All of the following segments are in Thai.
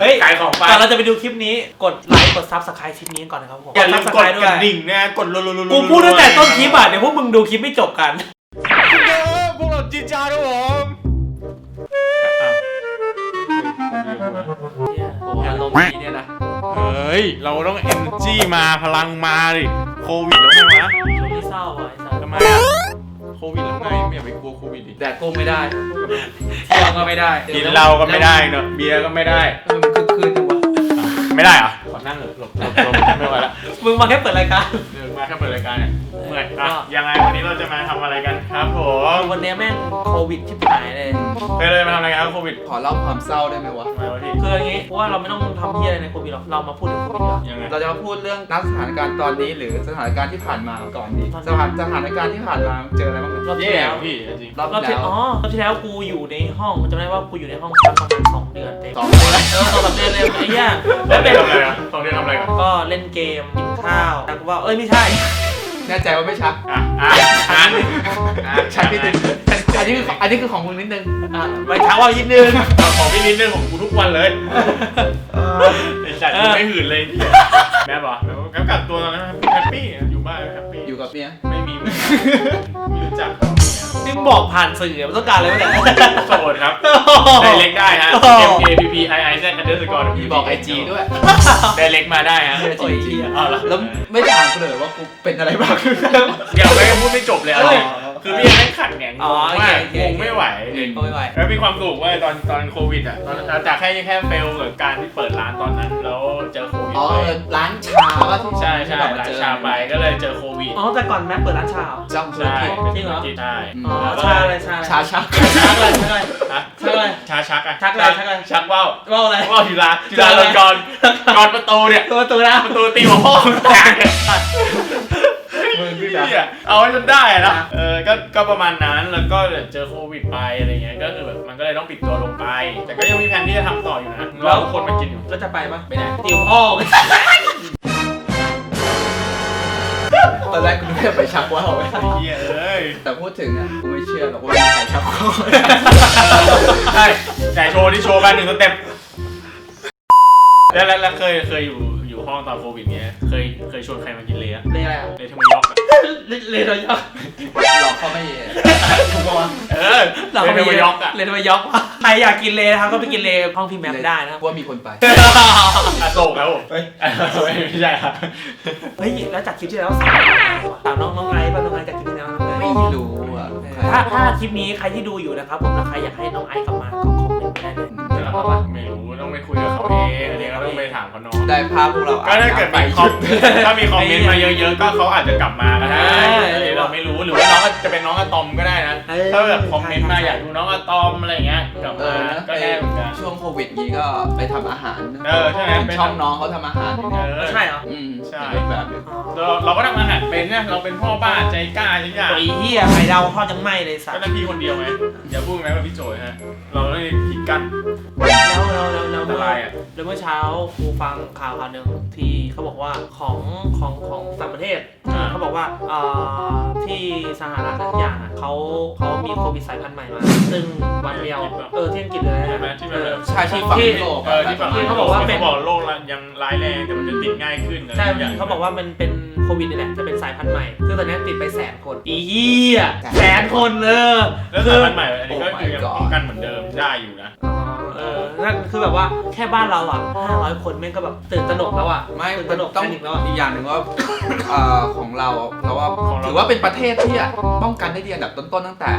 เฮ้ยขายของไป ก่อนเราจะไปดูคลิปนี้กดไลค์กดซับสไครต์คลิปนี้ก่อนนะครับผมอย่าลืมกด Subscribe กระดิ่งนะกดรัวๆๆๆกูพูดตั้งแต่ต้นคลิปอะเดี๋ยวพวกมึงดูคลิปไม่จบกันพวกเราจีจาครับผมผมอารมณ์ดีเนี่ยนะเฮ้ย เราต้องเอ g จีมาพลังมาดิโควิดแล้วไงวะ อยากไปกลัวโควิดดิแดกกุ้งไม่ได้เที่ยวก็ไม่ได้กินเหล้าก็ไม่ได้เนอะเบียร์ก็ไม่ได้เออมันคือคืนจังวะไม่ได้เหรอขอนั่งเถอะหลบหลบหลบไม่ไหวละมึงมาแค่เปิดรายการ เดินมาแค่เปิดรายการเนี่ยเมื่อยอะก็ยังไงวันนี้เราจะมาทำอะไรกันครับผมวันนี้แม่งโควิดชิบหายเลยเคยเลยมาทำอะไรกันครับโควิดขอเล่าความเศร้าได้ไหมวะทำไมวะพี่คืออย่างงี้เพราะว่าเราไม่ต้องทำเพี้ยอะไรในโควิดหรอกเรามาพูดถึงโควิดดีกว่ายังไงเราจะมาพูดเรื่องณสถานการณ์ตอนนี้หรือสถานการณ์ที่ผ่านมาก่อนนี้ตอนนี้สถานสถานการณ์ที่ผ่านมาเจออะไรบ้างรอบที่เย่แล้วพี่จริงรอบรอบที่ที่แล้วอ๋อรอบที่แล้วกูอยู่ในห้องจำได้ว่ากูอยู่ในห้องพักประมาณสองเดือนเต็มสองเดือนเออสองสามเดือนเลยไอ้เหี้ยๆแล้วเป็นทำอะไรอะสองเดือนทำอะไรกันก็เล่นเกมกิน ข้าวแล้วก็ว่าเอ้ยไม่ใช่ แน่ใจว่าไม่ชักอะอะอะอะชักนิดนึงอันนี้คืออันนี้คือของมึงนิดนึงอะไม่เช้าว่ายิดนึงเอาของพี่ลิ้นเรื่องของกูทุกวันเลยไอ้สัตว์กูไม่หื่นเลยแม่บอกแล้วกักตัวตอนนั้นแฮปปี้อยู่บ้านแฮปปี้อยู่กับเมีย ไม่ มีไม่มีรู้จักนี่มึงบอกผ่านสื่อมันต้องการอะไรวะเนี่ยโสดครับไดเล็กได้ฮะ M A P P I I Z underscore มีบอกไอจีด้วยไดเล็กมาได้ฮะโอ้ยเหี้ยเอาละแล้วไม่ถามกูเลยว่ากูเป็นอะไรบ้างเดี๋ยวไม่พูดไม่จบเลยเอาเลย คือพี่ยังไม่ขัดแหงงอ๋องโอเคมากโอเค งงไม่ไหวก็ไม่ไหว แล้วมีความสุขว่าตอนตอนโควิดอะตอนจากแค่แค่เฟลกับการที่เปิดร้านตอนนั้น แล้วเจอโควิดอ๋อไปเออร้านชาว่าที่ใช่ใช่ที่เมร้านเจอชาไปก็เลยเจอโควิดอ๋อแต่ก่อนแม่เปิดร้านชาเหรอเจ้าธุรใช่กิจจริงเหรอ ใช่อ๋อแล้วก็ชาอะไรชาอะไรชาชักชักอะไรชักอะไร ฮะชักอะไรชาชักอะชักอะไรชักอะไร ชักว่าวว่าอะไรว่าวทีละทีละลงกรกรประตูเนี่ย ตัวตัวนะประตูตีหัวพ่อมึงแตก เนี่ยมึงพี่เหี้ยเอาให้จนได้อะนะ เออ ก็ ก็ประมาณนั้น แล้วก็เจอโควิดไปอะไรเงี้ย ก็คือแบบมันก็เลยต้องปิดตัวลงไป แต่ก็ยังมีแผนที่จะทำต่ออยู่นะรอคนมากินอยู่ แล้วจะไปปะไปไหนติวพ่อตอนแรกกูนึกว่าไปชักว่าวไว้ไอ้เหี้ยเอ้ยแต่พูดถึงอะกูไม่เชื่อหรอกว่ามีใครชักว่าวใช่แต่โชว์ที่โชว์กันหนึ่งสเต็ปแล้วแล้วแล้วเคย เคยอยู่ อยู่ห้องตอนโควิดเงี้ย เคย เคยชวนใครมากินเลยอะเลยอะไรอะ เลยทำไมยอกอะ เลยเลยเรายอกหลอกเขาไม่ถูกปะวะ เออเราเลยไม่ทำไมยอกอะ เลยทำไมยอกวะใครอยากกินเลยนะครับก็ไปกินเลยห้องพี่แมมได้นะครับ ว่ามีคนไปอโศกแล้วผมเฮ้ยไม่ใช่ครับ เฮ้ยแล้วจากคลิปที่แล้วสามถามน้องน้องไอซ์ป่ะน้องไอซ์จากคลิปที่แล้วน้องไอซ์ไม่รู้อะถ้าถ้าคลิปนี้ใครที่ดูอยู่นะครับผมแล้วใครอยากให้น้องไอซ์กลับมาก็คอมเมนต์มาได้เลย นะครับว่าไม่รู้ต้องไปคุยกับเขาเองอันนี้ก็ต้องไปถามเขาเนาะได้ภาพพวกเราก็ถ้าเกิดมีคอมถ้ามีคอมเมนต์มาเยอะๆ ก็เขาอาจจะกลับมาก็ได้อันนี้เราไม่ รู้หรือว่าน้องก็จะเป็นน้องอะตอมก็ได้นะถ้าแบบคอมเมนต์มาอยากดูน้องอะตอมอะไรเงี้ยกลับเอมาอนะก็ได้เหมือนกัน ช่วงโควิดนี้ก็ไปทำอาหารเออใช่ไหมเห็นช่องน้องเขาทำอาหารอยู่เอเนี่ยอใช่เหรออืมใช่ เป็นแบบนี้เราเราก็ทำอาหารเป็นนะเราเป็นพ่อบ้านใจกล้าทุกอย่างไอ้เหี้ยไข่ดาวทอดยังไหม่เลยสัก็ตว์นั่นพี่คนเดียวไงอย่าพูดนะว่าพี่โจยฮะ เราต้องผิดกัน แล้วแล้วแล้วแล้วอะเมื่อไรอะแล้วเมื่อเช้าครูฟังข่าวข่าวหนึ่งที่เขาบอกว่าของของของต่างประเทศอ่า เขาบอกว่าเอ่อที่สหรัฐทุกอย่างอะเขาเขามีโควิดสายพันธุ์ใหม่มาซึ่งวันเดียวเออที่อังกฤษเลยใช่ไหมที่มันแบบใช่ที่ฝั่งยุโรปเออที่ฝั่งที่เขาบอกว่าเป็นเขาบอกโรคยังร้ายแรงแต่มันจะติดง่ายขึ้นอะไรใช่อย่างเขาบอกว่ามันเป็นโควิดนี่แหละจะเป็นสายพันธุ์ใหม่ซึ่งตอนนี้ติดไปแสนคนอีเหี้ยแสนคนเออแล้วคืสายอพันธุ์ใหม่อันนี้ก็คือยังป้องกันเหมือนเดิมได้อยู่นะเออ นั่นคือแบบว่าแค่บ้านเราอะ500 คนแม่งก็แบบตื่นตระหนกแล้วอะไม่ตื่นตระหนกต้องแพนิคแล้วอะ อีกอย่างหนึ่งว่าเอ่อของเราเราว่าของเรา ถือว่าเป็นประเทศที่อะป้องกันได้ดีอันดับต้นๆตั้งแต่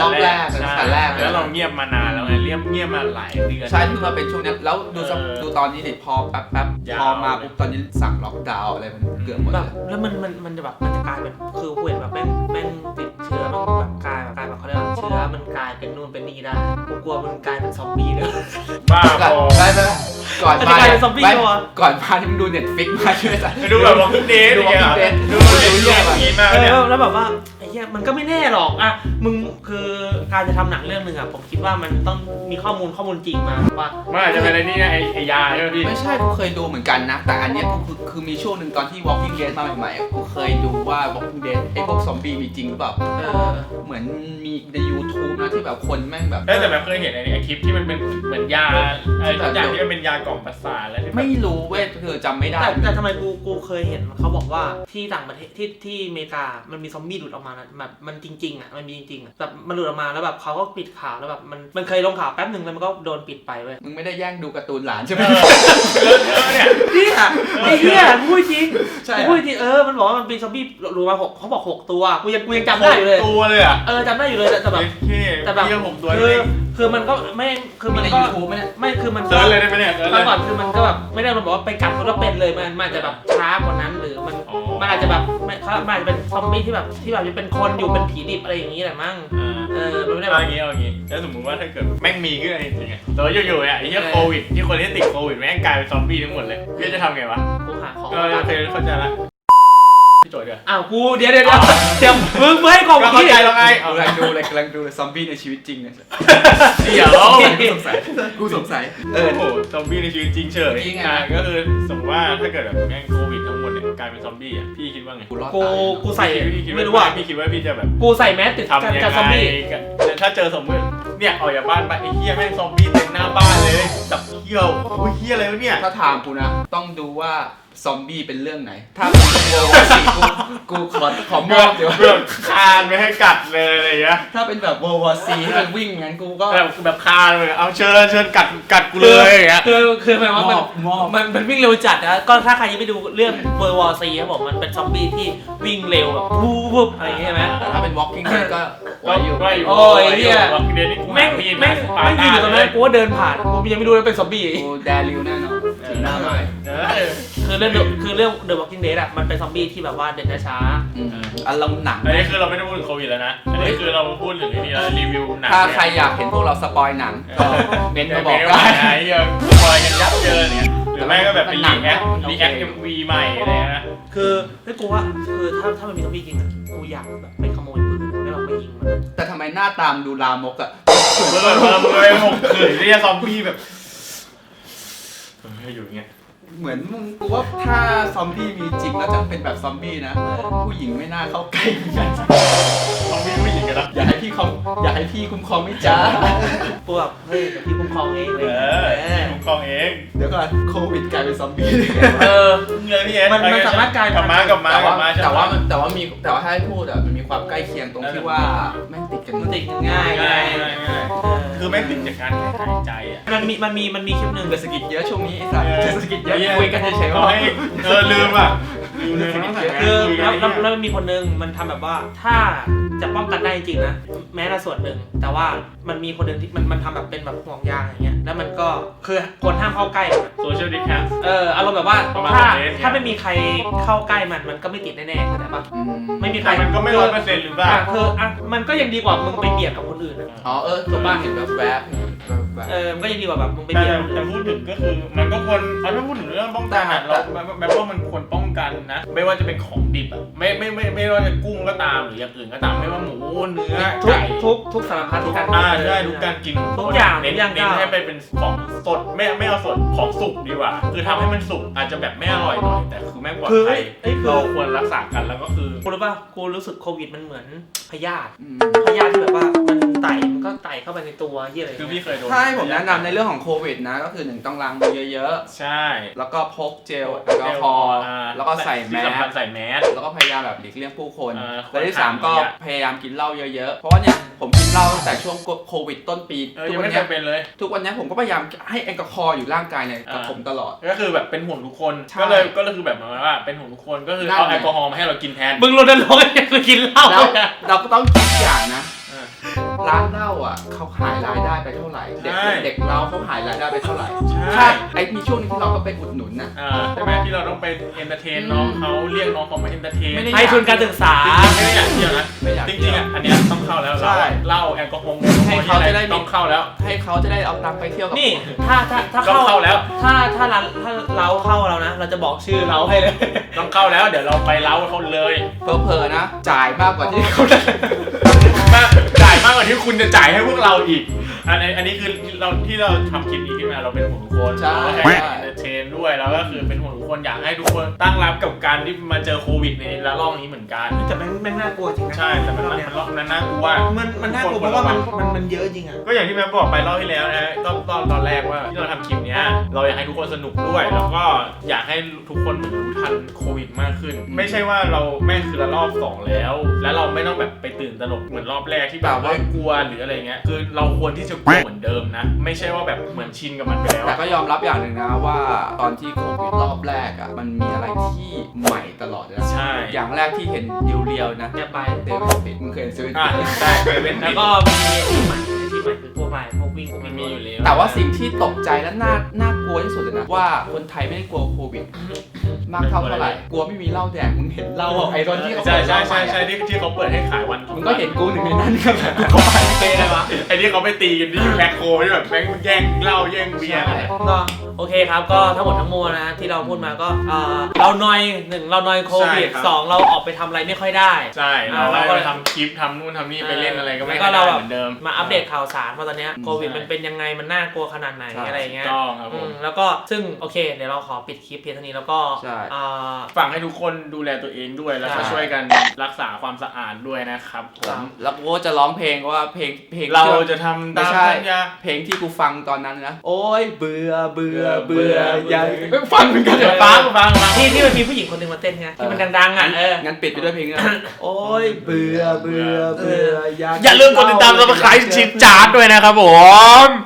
รอบแรกตั้งแต่แรกเลยแล้วเราเงียบมานานแล้วไงเงียบเงียบมาหลายเดือน ใช่เพิ่งมาเป็นช่วงเนี้ยแล้วดูสักเออดูตอนนี้ดิพอแป๊บแป๊บยาว พอมาปุ๊บตอนนี้สั่งล็อกดาวน์อะไรมันเกือบหมดแบเลบย แล้วมันมันมันจะแบบมันจะกลายเป็นคือกูเห็นแบบแม่งแม่งติดเชื้อแม่งแบบกลายแบบกลายแบบเขาเรียกว่าเชื้อมันกลายเป็นนู่นเป็นนี่ได้กูกลัวมันกลายเป็นซอมบี้เลยบ้าก่อนพอได้ไหมก่อนมันจะมากลายเป็นซอมบี้ไม่ปะวะก่อนมาที่มึงดูเน็ตฟิกมาใช่ไหมจ๊ะไปดูแบบวอล์กเดย์ดูอย่างเงี้ย Walking Dead ดูเรื่องอย่างนี้มากเอเนี่ยอแล้วแบบว่าไอ้เฮียมันก็ไม่แน่หรอกอะ มึงคือการจะทำหนังเรื่องหนึ่งอะผมคิดว่ามันต้องมีข้อมูลข้อมูลจริงมาว่า มันอาจจะเป็นอะไรนี่ไงไอ้ไอ้ยาใช่ไหมพี่ ไม่ใช่กูเคยดูเหมือนกันนะ แต่อันเนี้ยกูคือคือมีช่วงหนึ่งตอนที่ Walking Dead มาใหม่ๆอะกูเคยดูว่า Walking Dead ไอ้พวกซอมบี้มีจริงหรือเปล่า เออ เหมือนมีใน YouTube นะที่แบบคนแม่งแบบ เอ้ยแต่แบบเคยเห็นไอ้คลิปที่มันเป็นเหมือนยาอะไรทุกอย่างที่มันเป็นยากล่อมประสาทแล้วที่แบบไม่รู้เว้ยคือจำไม่ได้ แต่แต่ทำไมกูกูเคยเห็นเขาบอกว่าที่ต่างประเทศที่ที่อเมริกา มันมีซอมบี้หลุดออกมานะแบบมันจริงๆอะมันมีจริงๆอะแบบมันหลุดออกมาแล้วแบบเขาก็ปิดข่าวแล้วแบบมันมันเคยลงข่าวแป๊บหนึ่งแล้วมันก็โดนปิดไปเว้ยมึงไม่ได้แย่งดูการ์ตูนหลานใช่ไหมเออเออเออเนี่ยเนี่ยไอ้เหี้ยกูพูดจริงใช่กูพูดจริงเออมันบอกว่ามันเป็นซอมบี้หลุดมาหกเขาบอกหกตัวกูยังกูยังจำได้อยู่เลย ตัวเลยอะเออจำได้อยู่เลยแต่แต่แบบ เท่แต่แบบเยี่ยผมตัวคือเล็ก คือมันก็ไม่คือมีมันในก็ YouTube ไหมเนี่ยไม่คือมันเซิร์ชเลยได้ไหมเนี่ยเซิร์ชตเลอนย ก่อนคือมันก็แบบไม่ได้มันบอกว่าไปกัดคนแล้วเป็นเลยมันมันอาจจะแบบช้ากว่านั้นหรือมันอ๋อ มันอาจจะแบบไม่เขามันอาจจะเป็นซอมบี้ที่แบบที่แบบจะเป็นคนอยู่เป็นผีดิบอะไรอย่างนี้แหละมั้งอ่า เออมันไม่ได้เอาแบบอย่างงี้เอาอย่างงี้แล้วสมมติว่าถ้าเกิดแม่งมีขึ้นมาจริงๆอะแต่ว่าอยู่ๆอะไอ้เหี้ยโควิดที่คนที่ติดโควิดแม่งกลายเป็นซอมบี้ทั้งหมดเลยพี่จะทำไงวะกูหาของเออโอเคเข้าใจละ พี่โจทย์เดี๋ยวอ้าวกูเดี๋ยวเดี๋ยวเดี๋ยวเดี๋ยวมึงมึงให้ของก็เข้าพี่ใจแล้วไงเอากำลังดูเลยกำลังดูเลยซอมบี้ในชีวิตจริงเนี่ยเดี๋ยวกูสงสัยกูสงสัยเอโอ้อโหซอมบี้ในชีวิตจริงเฉยจริงอะ อ่าก็คือสมมติว่าถ้าเกิดแบบแม่งโควิดทั้งหมดเนี่ยกลายเป็นซอมบี้อะพี่คิดว่าไงกูรอดกูตายกูใส่พี่คิดไม่รู้ว่าพี่คิดว่าพี่จะแบบกูใส่แมสติดทำยังกับซอมไงบี้กันถ้าเจอสมมติเนี่ยออกจากบ้านไปไอ้เหี้ยแม่งซอมบี้เต็มหน้าบ้านเลยจับเขี้ยวโอ้ยเหี้ยอะไรวะเนี่ยถ้าถามกูนะ ต้องดูว่า ซอมบี้เป็นเรื่องไหน ถ้าเป็นเวอร์วอซีกูกูขอขอมอบเดี๋ยวเพื่อคานไม่ให้กัดเลยอะไรอย่างเงี้ยถ้าเป็นแบบเวอร์วอซีที่มันวิ่งงั้นกูก็ แบบแบบคานเลยเอาเชิญเชิญกัดกัดกูเลยอย่างเงี้ย คือคือหมายว่ามันมอบมอบ มันมันวิ่งเร็วจัดนะก็ถ้าใครยังไม่ดูเรื่องเวอร์วอซีครับผมมันเป็นซอมบี้ที่วิ่งเร็วแบบวูบวูบอะไรอย่างเงี้ยใช่ไหม แต่ถ้าเป็น walking dead ก็ไหวก็อยู่ ก็อยู่โอ้ยเหี้ย วันเดียวนี่กูแม่งมีดแม่งปาแม่งดยืนอยู่ตรงเลนั้ยนกูว่าเดินผ่านกูยังไม่รู้ว่าเป็นซอมบี้ กูแดริวแน่นอนถือหน้าไม้ เออคือเรื่อง The- คือเรื่อง The Walking Dead อะมันเป็นซอมบี้ที่แบบว่าเดินช้าอืมอารมณ์หนัง อันนี้คือเราไม่ได้พูดถึงโควิดแล้วนะ อันนี้คือเราพูดถึงไอ้นี่เรารีวิวหนังถ้าใครอยากเห็นพวกเราสปอยหนังก็เมนต์มาบอกเมได้ไอ้เหี้ยปล่อยกันยับเยินเนี่ยหรือไม่ก็แบบเป็นรีแอครีแอคเอ็มวีใหม่อะไรนะ ๆ คือเฮ้ยกูว่าคือถ้าถ้ามันมีซอมบี้จริงอะกูอยากแบบไปขโมยปืนไม่ลองไปยิงมัน แต่ทำไมหน้าตามดูลามกอะเมื่อเมื่อเมื่อหกขืนเรียกซอมบี้แบบเอออยู่อย่างเงี้ย เหมือนมึงกูว่าถ้าซอมบี้มีจริงแล้วจะเป็นแบบซอมบี้นะ ผู้หญิงไม่น่าเข้าใกล้เหมือนกันซอมบี้ผู้หญิงกันนะอยากให้พี่เขาอยากให้พี่คุ้มครองไม่จ้ากูแบบเฮ้ยเดี๋ยวพี่คุ้มครองเองเลเอยอคุ้มครองเองเดี๋ยวก่อนโควิดกลายเป็นซอมบี้ เออเงินพี่เอสมันมันสามารถกลายกลับมากลับมาแต่กลัว่าบมาแต่ว่ามันแต่ว่ามีแต่ว่าถ้าให้พูดอะมันมีความใกล้เคียงตรงที่ว่าแม่งติดกันมันติดกันง่ายไงง่ายง่ายง่ายเออคือแม่งติดจากการหายใจอะมันมีมันมีมันมีคลิปหนึ่งเดสกิจเยอะช่วงนี้ไอ้สัสเดสกิจเยอะคุยกันเฉยๆเอาว่าให้เออลืมอะลืมเลยนะคือแล้วแล้วแล้วมันมีคนหนึงมันทำแบบว่าถ้าจะป้องกันได้จริงๆนะแม้ละส่วนหนึ่ง แต่ว่ามันมีคนหนึ่งที่มันมันทำแบบเป็นแบบห่วงยางอย่างเงี้ยแล้วมันก็คือคนห้ามเข้าใกล้มันอะโซเชียลดิสแทน เอออารมณ์แบบว่าประมาณถ้าสองเมตรถ้าไม่มีใครเข้าใกล้มันมันก็ไม่ติดแน่ๆเข้าใจปะอืมไม่มีใครแต่มันก็ไม่ร้อยเปอร์เซ็นต์หรือเปล่า อะคืออะมันก็ยังดีกว่ามึงไปเบียดกับคนอื่นอะ อ๋อเออถูกป่ะเห็นแบบแวบเห็น แบบแวบเออมันก็ยังดีกว่าแบบมึงไปแต่เบียดคนแต่อื่นพูดถึงก็คือ มันก็ควรเอาถ้าพูดถึงเรื่องป้องกันอะเราแบบว่ามันควรป้อง กันนะ ไม่ว่าจะเป็นของดิบอะไม่ไม่ไม่ไม่ว่าจะกุ้งก็ตามหรืออย่างอื่นก็ตามไม่ว่าหมูเนื้อทุกไก่ทุกทุกสารพัดที่การ อ่าใช่ทุกการกินทุกอย่างเน้นทุกอย่างเน้นให้ไปเป็นของสดไม่ไม่เอาสดของสุกดีกว่า คือทำให้มันสุกอาจจะแบบไม่อร่อยหน่อยแต่คือแม่งปลอดคือภัยเอ้ยคือเราควรรักษากันแล้วก็คือ กูรู้ป่ะกูรู้สึกโควิดมันเหมือนพยาธิอืมพยาธิที่แบบว่ามันไต่มันก็ไต่เข้าไปในตัวเหียอะไรคือเงี้พี่ยเคยโดนถ้าให้ผมแนะนำในเรื่องของโควิดนะ ก็คือหนึ่งต้องล้างมือเยอะใช่ ๆ แล้วก็พกเจลแอลกอฮอล์อ่าแล้วก็ใส่แมที่สำคัญสใส่แมส แล้วก็พยายามแบบหลีกเลี่ยงผู้คนเออและที่สามคนก็ห่างพยายามกินเหล้าเยอะๆ เพราะว่าเนี่ยผมกินเหล้าตั้งแต่ช่วงโควิดต้นปีเออทุยักงวันไม่เคเนี้ยยเป็นเลย ทุกวันเนี้ยผมก็พยายามให้แอลกอฮอล์อยู่ร่างกายเนี่ยกับอ่าผมตลอด ก็คือแบบเป็นห่วงทุกคน ใช่ก็เลยก็เลยคือแบบเหมือนว่าเป็นห่วงทุกคนก็คือนั่นเอาไง แอลกอฮอล์มาให้เรากินแทน มึงรณรงค์ให้กูกินเหล้าแล้วเนี่ยเราก็ต้องคิดอย่างนะเออ ร้านเหล้าอะเขาขายรายได้ไปเท่าไหร่ เด็กใช่เด็กเราเขาขายรายได้ไปเท่าไหร่ใช่ ถ้าไออ้มีช่วงหนึงที่เราก็ไปอุดหนุนน่ะ อ่าใช่ไหมที่เราต้องไปเอนเตอร์เทนน้องเขาเรียกน้องเขามาเอนเตอร์เทนไม่ได้ ให้ทุนการศึกษา ไม่ได้อยากเที่ยวนะไม่อยากจเที่ริงยวๆอะอันเนี้ยต้องเข้าแล้วใช่เหล้าแอลกอฮอล์ให้เขาจะได้มี ต้องเข้าแล้ว ให้เขาจะได้เอาตังค์ไปเที่ยวกับนี่ถ้าถ้าถ้าต้องเข้าเข้าแล้ว ถ้าถ้าร้านถ้าเราเข้าเรานะ เราจะบอกชื่อเราให้เลย ต้องเข้าแล้วเดี๋ยวเราไปเล้าเขาเลย เพอๆนะ จ่ายมากกว่าที่เขาได้มากจ่าย มากกว่าที่คุณจะจ่ายให้พวกเราอีก อันนี้อันนี้คือเราที่เราทำคลิปนี้ขึ้นมาเราเป็นห่วงทุกคนใช่ เราก็แค่เอนเตอร์เทนด้วยแล้วก็คือเป็นห่วงทุกคน อยากให้ทุกคนตั้งรับกับการที่มาเจอโควิดในระลอกนี้เหมือนกัน แต่แม่งแม่งน่ากลัวจริงนะใช่แต่มันรอบมันเนี้ยมันรอบนั้นน่ากลัว มันมันน่ากลัวเพราะว่ามันมันมันเยอะจริงอะ ก็อย่างที่แม่บอกไปรอบที่แล้วนะฮะตอนตอนตอนแรกว่าที่เราทำคลิปเนี้ยเราอยากให้ทุกคนสนุกด้วย แล้วก็อยากให้ทุกคนเหมือนรู้ทันโควิดมากขึ้น ไม่ใช่ว่าเราแม่งคือละรอบสองแล้ว แล้วเราไม่ต้องแบบไปตื่นตระหนกเหมือนรอบแรกที่แบบว่ากลัวหรืออะไรเงี้ยคือเราควรที่จะกลัวเหมือนเดิมนะ ไม่ใช่ว่าแบบเหมือนชินกับมันไปแล้วแต่ก็ยอมรับอย่างหนึ่งนะว่าตอนที่โควิดรอบแรกอะมันมีอะไรที่ใหม่ตลอดเลยนะใช่ อย่างแรกที่เห็นเรียวๆนะจะไปเดวิดปิดมึงเคยเห็นซื้ออะใช่เป็นแล้วก็มีที่ใหม่ที่ใหม่คือพวกใหม่พวกวิ่งมันมีอยู่แล้วแต่ว่าสิ่งที่ตกใจและน่าน่าก ลัวที่สุดเลยนะว่าคนไทยไม่ได้กลัวโควิดมากเท่าเท่าไหร่กลัวไม่มีเหล้าแดกมึงเห็นเหล้าไอ้ตอนที่เขาใช่เปิดเหใช่ล้าใช่ใหม่ใช่อะที่ที่เขาเปิดให้ขายวันมึงก็เห็นกูหนึ่งในนั้นครับกูก็ไปเป็นอะไรวะไอ้ที่เขาไปตีกันที่แมคโครที่แบบแม่งแย่งเหล้าแย่งเบียร์กันอะก็โอเคครับก็ทั้งหมดทั้งมวลนะที่เราพูดมาก็เอ่อเรานอยหนึ่งเรานอยโควิดสองเราออกไปทำอะไรไม่ค่อยได้ใช่เราเราก็ก็ไปทำคลิปทำนู่นทำนี่ไปเล่นอะไรก็ไม่แล้วก็ได้เราแบบเหมือนเดิมมาอัปเดตข่าวสารว่าตอนเนี้ยอืมโควิดมันเป็นยังไงมันน่ากลัวขนาดไหนใช่อะไรอย่างเงี้ยต้องครับผอืมมแล้วก็ซึ่งโอเค เดี๋ยวเราขอปิดคลิปเพียงเท่านี้แล้วก็ใช่ อ่า ฝากให้ทุกคนดูแลตัวเองด้วยแล้วก็ใช่ ช่วยกันรักษาความสะอาดด้วยนะครับผครัมบแล้วกูก็จะร้องเพลงว่าเพลงเพลงเราที่จะทำไม่ตามใช่สัญญา เพลงที่กูฟังตอนนั้นนะ โอ้ยเบื่อเบื่อเบื่ออยากฟังเหมือนกันเดี๋ยวฟังฟังฟังที่ที่มันมีผู้หญิงคนหนึ่งมาเต้นไงที่มันดังๆอะเออ งั้นปิดไปด้วยเพลงนี้นะโอ้ยเบื่อเบื่อเบื่อ อยากอย่าลืมกดติดตาม subscribe ชิปจาร์ดด้วยนะครับผม